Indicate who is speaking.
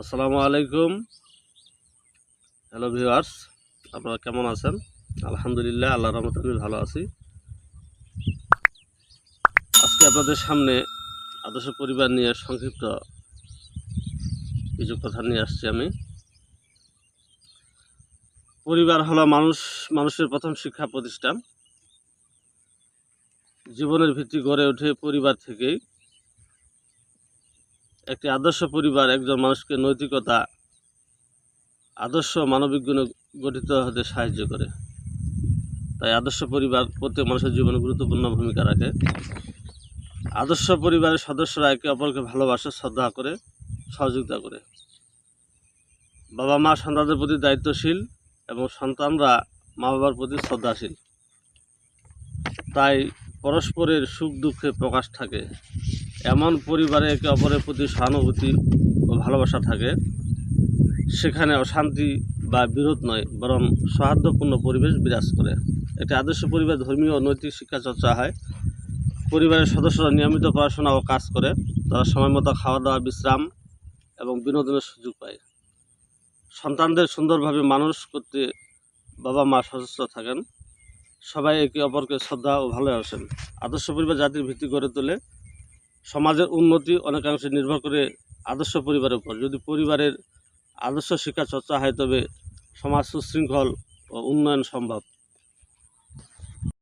Speaker 1: আসসালামু আলাইকুম। Hello viewers আপনারা কেমন আছেন? আলহামদুলিল্লাহ আল্লাহ রহমতে আমি ভালো আছি। আজকে আপনাদের সামনে আদর্শ পরিবার নিয়ে সংক্ষিপ্ত কিছু কথা নিয়ে আসছি আমি। পরিবার হলো মানুষ, মানুষের প্রথম শিক্ষা প্রতিষ্ঠান। জীবনের ভিত্তি গড়ে ওঠে পরিবার থেকেই। একটি আদর্শ পরিবার, একজন মানুষকে নৈতিকতা, আদর্শ মানবিক গুণে গঠিত হতে সাহায্য করে। তাই আদর্শ পরিবার প্রত্যেক মানুষের জীবনে গুরুত্বপূর্ণ ভূমিকা রাখে। আদর্শ পরিবারের সদস্যরা একে অপরকে ভালোবাসে, শ্রদ্ধা করে, সহযোগিতা করে। বাবা মা সন্তানদের প্রতি দায়িত্বশীল এবং সন্তানরা মা বাবার প্রতি শ্রদ্ধাশীল। তাই পরস্পরের সুখ দুঃখে প্রকাশ থাকে। এমন পরিবারে একে অপরের প্রতি সহানুভূতি ও ভালোবাসা থাকে, সেখানে অশান্তি বা বিরোধ নয়, বরং সৌহার্দ্যপূর্ণ পরিবেশ বিরাজ করে। একটি আদর্শ পরিবার, ধর্মীয় ও নৈতিক শিক্ষা চর্চা হয়। পরিবারের সদস্যরা নিয়মিত পড়াশোনা ও কাজ করে, তারা সময় মতো খাওয়া দাওয়া বিশ্রাম এবং বিনোদনের সুযোগ পায়। সন্তানদের সুন্দরভাবে মানুষ করতে বাবা মা সচেষ্ট থাকেন। সবাই একে অপরকে শ্রদ্ধা ও ভালোবাসেন। আদর্শ পরিবার জাতির ভিত্তি গড়ে তোলে। সমাজের উন্নতি অনেকাংশে নির্ভর করে আদর্শ পরিবারের উপর। যদি পরিবারের আদর্শ শিক্ষা চর্চা হয়, তবে সমাজ সুশৃঙ্খল ও উন্নয়ন সম্ভব।